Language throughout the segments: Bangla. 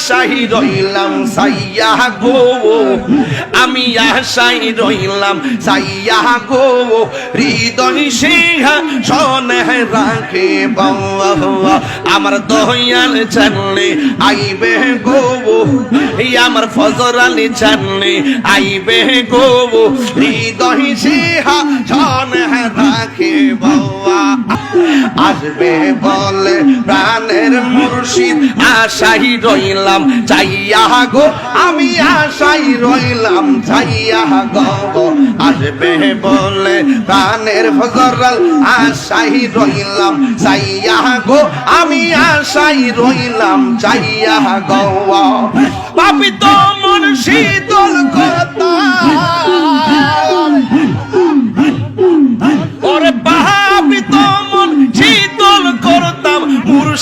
আশাই রইলাম সাইয়া গো। আমি আশাই রইলাম সাইয়া গো। হৃদয় সিংহা সনে রাখে আমার দয়াল চানলে আইবে গো। আমার ফজর আলী আইবে গো। হৃদয় সিংহা সনে আসবে বলে প্রাণের মুর্শিদ। আশাই রইলাম, চাইয়া গো, আমি আশাই রইলাম, চাইয়া গো। আসবে বলে প্রাণের ফজরাল, আশাই রইলাম, চাইয়া গো, আমি আশাই রইলাম, চাইয়া গো। পাপি তো মন শীতল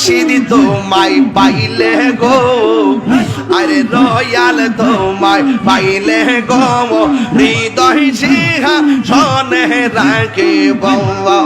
মুর্শিদ তোমায় পাইলে গো। আরে রয়াল তোমায় পাইলে গো। হৃদয় সিংহা সনে রাখে বাবা